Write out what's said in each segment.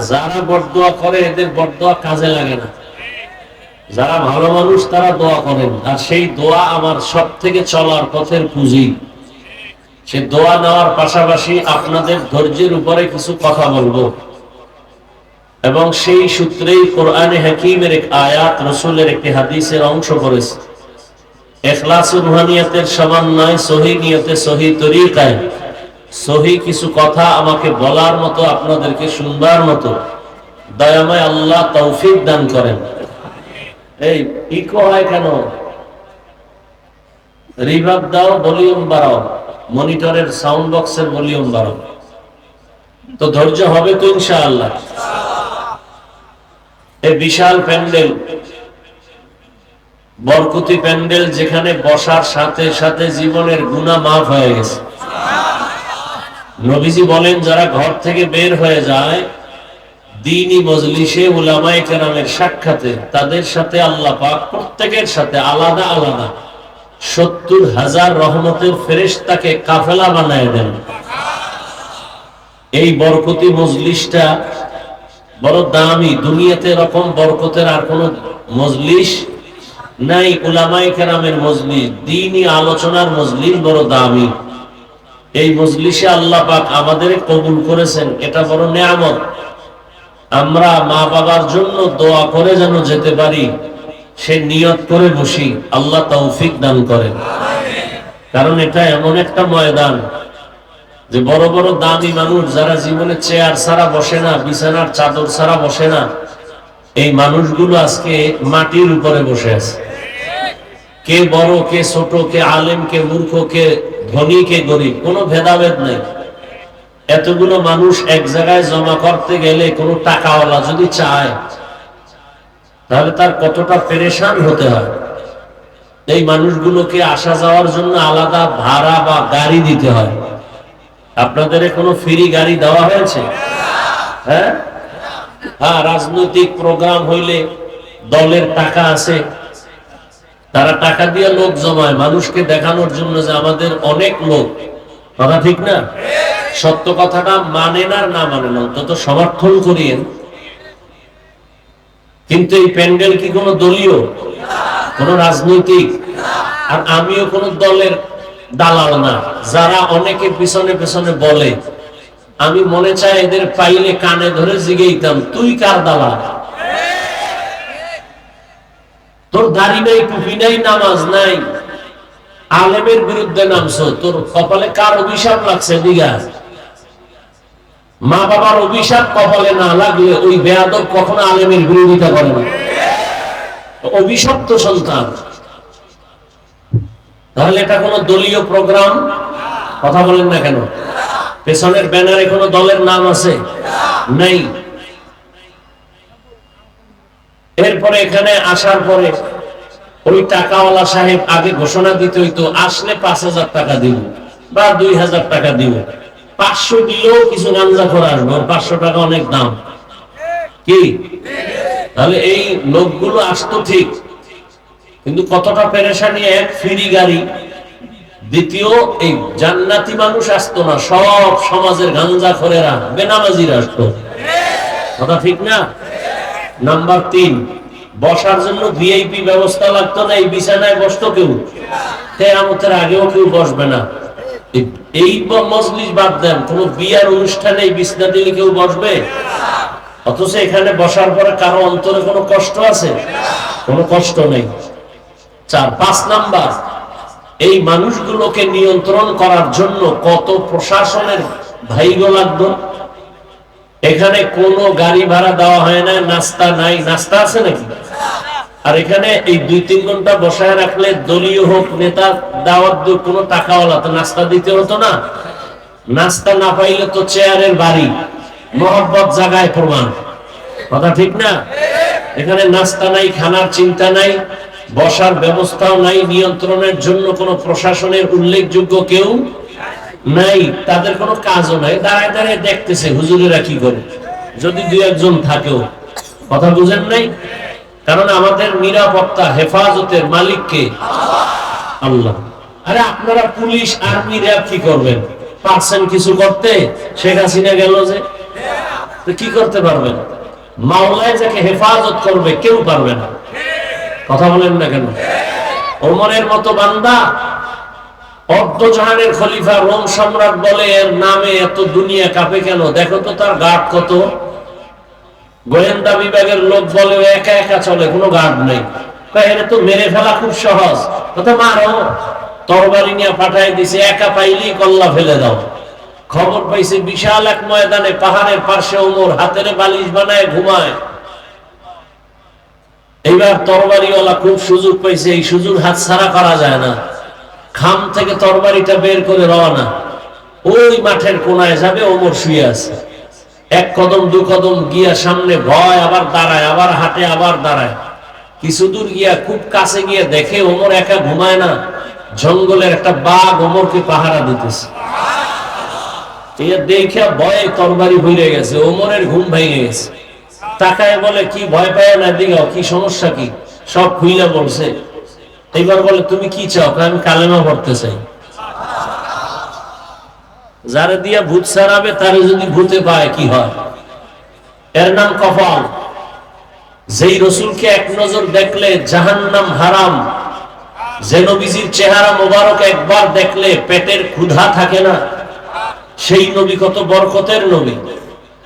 যারা বরদোয়া করে, এদের বরদোয়া কাজে লাগে না। যারা ভালো মানুষ, তারা দোয়া করেন। আর সেই দোয়া আমার সব থেকে চলার পথের পুঁজি। সে দোয়া নেওয়ার পাশাপাশি আপনাদের ধৈর্যের উপরে কিছু কথা বলব। এবং সেই সূত্রেই কোরআনে হাকিমের এক আয়াত, রসুলের একটি হাদিসের অংশ করেছে এখলাস রুহানিয়াতের সমন্বয়, সহি নিয়তে, সহি তরিকায় সহি কিছু কথা আমাকে বলার মতো, আপনাদেরকে শুনবার মতো। দয়াময় আল্লাহ তৌফিক দান করেন। এই, ইকো হয় কেন? রিভাব দাও, ভলিউম বাড়াও। মনিটরের সাউন্ড বক্সের ভলিউম বাড়াও। তো ধৈর্য হবে তো ইনশাআল্লাহ। এই বিশাল প্যান্ডেল। বরকুতি প্যান্ডেল যেখানে বসার সাথে সাথে জীবনের গুণা মাফ হয়ে গেছে। নবীজি বলেন, যারা ঘর থেকে বের হয়ে যায় দিনই মজলিসে কেরামের সাক্ষাতে, তাদের সাথে আল্লাহ পাক প্রত্যেকের সাথে আলাদা আলাদা সত্তর হাজার রহমতের ফেরেশতাকে কাফেলা বানায় দেন। এই বরকতি মজলিসটা বড় দামি, দুনিয়াতে এরকম বরকতের আর কোন মজলিস নাই। উলামায়ে কেরামের মজলিস দিনই আলোচনার মজলিস বড় দামি। এই মজলিসে আল্লাহ পাক আমাদের কবুল করেছেন, এটা বড় নেয়ামত। আমরা মা বাবার জন্য দোয়া করে যেন যেতে পারি, সে নিয়ত করে বসি, আল্লাহ তৌফিক দান করেন। কারণ এটা এমন একটা ময়দান যে বড় বড় দামি মানুষ যারা জীবনে চেয়ার ছাড়া বসে না, বিছানার চাদর ছাড়া বসে না, এই মানুষগুলো আজকে মাটির উপরে বসে আছে। কে বড়, কে ছোট, কে আলেম, কে মূর্খ, কে ধনী কে গরিব? কোনো ভেদাভেদ নেই। এতগুলো মানুষ এক জায়গায় জমা করতে গেলে কোনো টাকাওয়ালা যদি চায়, তাহলে তার কতটা পেরেশান হতে হয়? এই মানুষগুলোকে আসা যাওয়ার জন্য আলাদা ভাড়া বা গাড়ি দিতে হয়। আপনাদের কোনো ফ্রি গাড়ি দেওয়া হয়েছে? হ্যাঁ? হ্যাঁ রাজনৈতিক প্রোগ্রাম হইলে দলের টাকা আছে। তারা টাকা দিয়ে লোক জমায়, মানুষকে দেখানোর জন্য যে আমাদের অনেক লোক। কথা ঠিক না? সত্য কথাটা মানে না আর না অন্তত সমর্থন করিয়েন। কিন্তু এই প্যান্ডেল কি কোনো দলীয়? কোন রাজনৈতিক? আর আমিও কোন দলের দালাল না। যারা অনেকে পিছনে পিছনে বলে, আমি মনে চাই এদের পাইলে কানে ধরে জিগেইতাম, তুই কার দালাল তোর দাড়ি নাই, টুপি নাই, নামাজ নাই। আলেমের বিরুদ্ধে নামছো, তোর কপালে কার অভিশাপ লাগছে, দিঘা? মা বাবার অভিশাপ কপালে না লাগলে ওই বেয়াদব কখনো আলেমের বিরোধিতা করে না। অভিশপ্ত সন্তান। তাহলে এটা কোনো দলীয় প্রোগ্রাম? কথা বলেন না কেন? পেছনের ব্যানারে কোনো দলের নাম আছে? নাই। এরপরে এখানে আসার পরে ওই টাকাওয়ালা সাহেব আগে ঘোষণা দিতে হইতো, আসলে পাঁচ হাজার টাকা দিব বা দুই হাজার টাকা দিব। পাঁচশো দিলেও কিছু গাঞ্জা করে আসব পাঁচশো টাকা অনেক দাম। কি? তাহলে এই লোকগুলো আসতো ঠিক। কিন্তু কতটা পেরেশানি, এক ফ্রি গাড়ি। দ্বিতীয়, এই জান্নাতি মানুষ আসতো না, সব সমাজের গাঞ্জা খরেরা, বেনামাজিরা আসতো। কথা ঠিক না? নাম্বার তিন বসার জন্য ভিআইপি ব্যবস্থা লাগতো না, এই বিছানায় বসতো কেউ? কেয়ামতের আগেও কেউ বসবে না। এই মজলিস বাদ দেন, কোন বিয়ার অনুষ্ঠানে এই বিছনা দিলে কেউ বসবে? অথচ এখানে বসার পরে কারও অন্তরে কোনো কষ্ট আছে? কোনো কষ্ট নেই। চার, পাঁচ নাম্বার, এই মানুষগুলোকে নিয়ন্ত্রণ করার জন্য কত প্রশাসনের ভাইগো লাগতো? এখানে কোনো গাড়ি ভাড়া দেওয়া হয় না, নাস্তা নাই। নাস্তা আছে নাকি? আর এখানে এই দুই তিন ঘণ্টা বসায় রাখলে দলীয় হোক, নেতা দাওয়াত কোনো টাকাওয়ালা তো নাস্তা দিতে হতো না। নাস্তা না পাইলে তো চেয়ারের বাড়ি, মহব্বত জাগায় প্রমাণ। কথা ঠিক না? এখানে নাস্তা নাই, খানার চিন্তা নাই, বসার ব্যবস্থাও নাই, নিয়ন্ত্রণের জন্য কোনো প্রশাসনের উল্লেখযোগ্য কেউ নাই, তাদের কোনো কাজও নাই। দাঁড়ায় দাঁড়ায় দেখতেছে হুজুরেরা কি করে। যদি দুই একজন থাকেও। কথা বুঝেন নাই? কারণ আমাদের নিরাপত্তা, হেফাজতের মালিককে আল্লাহ। আরে আপনারা পুলিশ আর্মি র্যাব কি করবেন? পারছেন কিছু করতে? শেখ হাসিনা গেল যে। কি করতে পারবেন? মাওলায় যাকে হেফাজত করবে, কেউ পারবে না। কথা বলেন না কেন? ওমরের মতো বান্দা অর্ধজাহানের খলিফা রোম সম্রাট বলে এর নামে এত দুনিয়া কাঁপে কেন? দেখো তো তার কত। গোয়েন্দা বিভাগের লোক বলে একা একা চলে, কোনো গার্ড নেই। তো মেরে ফেলা খুব সহজ। মারো। তরবারি নিয়ে পাঠাই দিছে, একা পাইলেই কল্লা ফেলে দাও। খবর পাইছে, বিশাল এক ময়দানে পাহাড়ের পাশে ওমর হাতের বালিশ বানায় ঘুমায়। এইবার তরবারিওয়ালা খুব সুযোগ পাইছে, এই সুযোগ হাত ছাড়া করা যায় না। খাম থেকে তরবারিটা বের করে রওনা। ওই মাঠের কোনায় যাবে, ওমর শুয়ে আছে। এক কদম, দু কদম গিয়া সামনে ভয়, আবার দাঁড়ায়, আবার হাঁটে, আবার দাঁড়ায়। কিছু দূর গিয়া খুব কাছে গিয়ে দেখে ওমর একা ঘুমায় না। জঙ্গলের একটা বাঘ ওমরকে পাহারা দিতেছে। এ দেখে ভয়ে তরবারি ভরে গেছে, ওমরের ঘুম ভেঙে গেছে। তাকায় বলে, কি ভয় পায় না দিগাও কি সমস্যা কি? সব খুইলা বলছে। এইবার বলে, তুমি কি চাও? আমি কালেমা পড়তে চাই। যারা দিয়া ভূত সারাবে তারে যদি ভূতে পায়, কি হয়? এর নাম কপাল। যেই রসুলকে এক নজর দেখলে জাহান্নাম হারাম, যে নবীজির চেহারা মোবারক একবার দেখলে পেটের ক্ষুধা থাকে না, সেই নবী কত বরকতের নবী।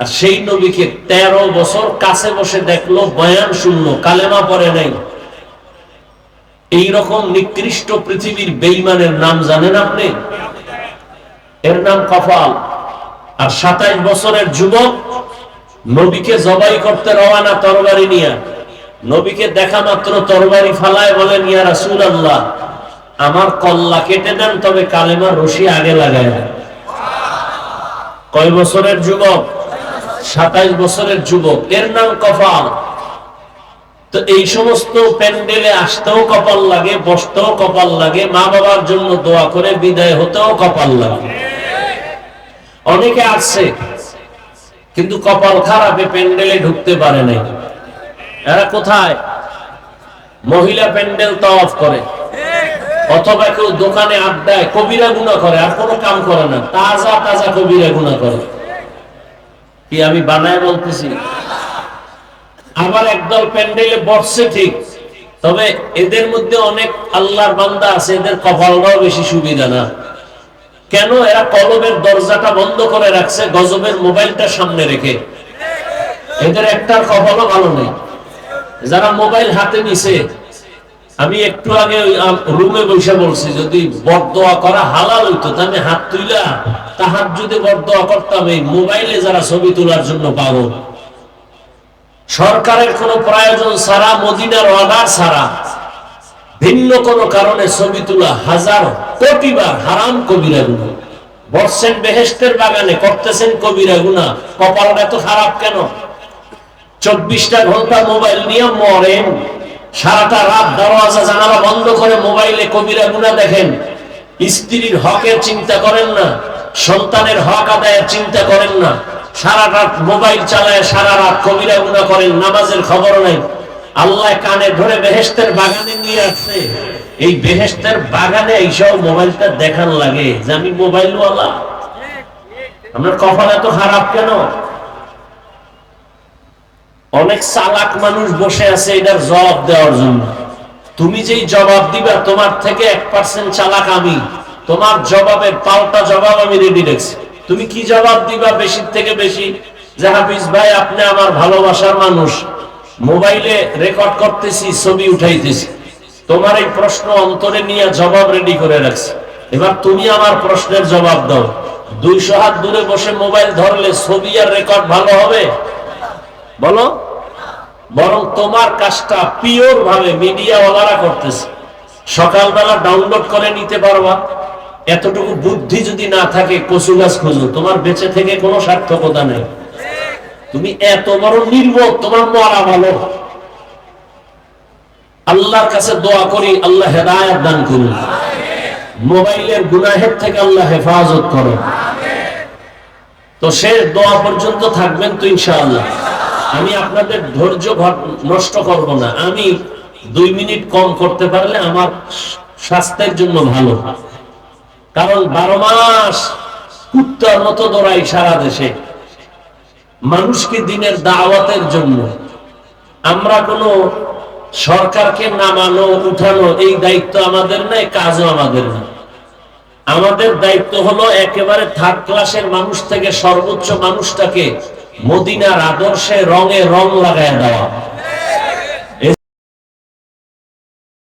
আর সেই নবীকে তেরো বছর কাছে বসে দেখল, বয়ান শুনলো, কালেমা পরে নাই। এইরকম নিকৃষ্ট পৃথিবীর বেইমানের নাম জানেন আপনি? এর নাম কপাল। আর সাতাইশ বছরের যুবক নবীকে জবাই করতে রওয়ানা তরবারি নিয়ে। নবীকে দেখা মাত্র তরবারি ফালায় বলেন, ইয়া রাসূল আল্লাহ আমার কল্লা কেটে দেন, তবে কালেমার রশি আগে লাগায়। কয় বছরের যুবক? সাতাইশ বছরের যুবক। এর নাম কপাল। তো এই সমস্ত প্যান্ডেলে আসতেও কপাল লাগে, বসতেও কপাল লাগে, মা বাবার জন্য দোয়া করে বিদায় হতেও কপাল লাগে। অনেকে আসছে কিন্তু কপাল খারাপে প্যান্ডেলে ঢুকতে পারে নাই। এরা কোথায়? মহিলা প্যান্ডেল তওয়াফ করে, অথবা কেউ দোকানে আড্ডায় কবিরা গুণা করে, আর কোনো কাম করে না, তাজা তাজা কবিরা গুণা করে। কি আমি বানায় বলতেছি? আবার একদল প্যান্ডেলে বসছে ঠিক। তবে এদের মধ্যে অনেক আল্লাহর বান্দা আছে, এদের কপালটাও বেশি সুবিধা না। কেন? এরা কলমের দরজাটা বন্ধ করে রাখছে, গজবের মোবাইলটা সামনে রেখে। এদের একটার কপালও ভালো নেই। যারা মোবাইল হাতে নিছে, আমি একটু আগে রুমে বসে বলছি, যদি বরদোয়া করা হালাল হইতো তা আমি হাত তুইলা। তাহার যদি বরদোয়া করতাম এই মোবাইলে যারা ছবি তোলার জন্য পাগল। সরকারের কোন প্রয়োজন ছাড়া, মদিনার অর্ডার ছাড়া, ভিন্ন কোন কারণে ছবি তোলা হাজার কোটি বার হারাম কবিরা গুণা। বসছেন বেহেস্তের বাগানে, করতেছেন কবিরা গুণা। কপালটা এত খারাপ কেন? চব্বিশটা ঘণ্টা মোবাইল নিয়ে মরেন। সারাটা রাত দরওয়াজা, জানালা বন্ধ করে মোবাইলে কবিরা গুণা দেখেন। স্ত্রীর হকের চিন্তা করেন না, সন্তানের হক আদায়ের চিন্তা করেন না। সারা রাত মোবাইল চালায় সারা রাত কবিরা গুণা করেন, নামাজের খবর নাই। আল্লাহ কানে ধরে বেহেস্তের বাগানে নিয়ে আসছে। এই বেহেস্তের বাগানে এইসব মোবাইলটা দেখান লাগে যে আমি মোবাইলওয়ালা। আপনার কপাল এত খারাপ কেন? অনেক চালাক মানুষ বসে আছে এটার জবাব দেওয়ার জন্য। তুমি যেই জবাব দিবা, তোমার থেকে এক পার্সেন্ট চালাক আমি। তোমার জবাবের পাল্টা জবাব আমি রেডি রেখেছি তুমি কি জবাব দিবা বেশি থেকে বেশি? যে হাফিজ ভাই, আপনি আমার ভালোবাসার মানুষ। মোবাইলে রেকর্ড করতেছি, ছবি উঠাইতেছি। তোমার এই প্রশ্ন অন্তরে নিয়ে জবাব রেডি করে রাখছি। এবার তুমি আমার প্রশ্নের জবাব দাও। দুইশো হাত দূরে বসে মোবাইল ধরলে ছবি আর রেকর্ড ভালো হবে? বলো। বরং তোমার কাজটা পিওর ভাবে মিডিয়া ওয়ালারা করতেছে। সকালবেলা ডাউনলোড করে নিতে পারবা। এতটুকু বুদ্ধি যদি না থাকে, কচু গাছ খুঁজো। তোমার বেঁচে থেকে কোনো সার্থকতা নেই। তুমি এত বড় নির্বোধ, তোমার মরা ভালো। আল্লাহর কাছে দোয়া করি, আল্লাহ হেদায়াত দান করুন। মোবাইলের গুনাহের থেকে আল্লাহ হেফাজত করো। তো সে দোয়া পর্যন্ত থাকবেন তো ইনশাআল্লাহ। আমি আপনাদের ধৈর্য নষ্ট করব না। আমি দুই মিনিট কম করতে পারলে আমার স্বাস্থ্যের জন্য ভালো। কারণ বারো মাস কুত্তার মতো দৌড়াই সারা দেশে। মানুষকে দিনের দাওয়াতের জন্য। আমরা কোনো সরকারকে নামানো, উঠানো, এই দায়িত্ব আমাদের নাই, কাজও আমাদের না আমাদের দায়িত্ব হলো একেবারে থার্ড ক্লাসের মানুষ থেকে সর্বোচ্চ মানুষটাকে মদিনার আদর্শে রঙে রং লাগায় দেওয়া।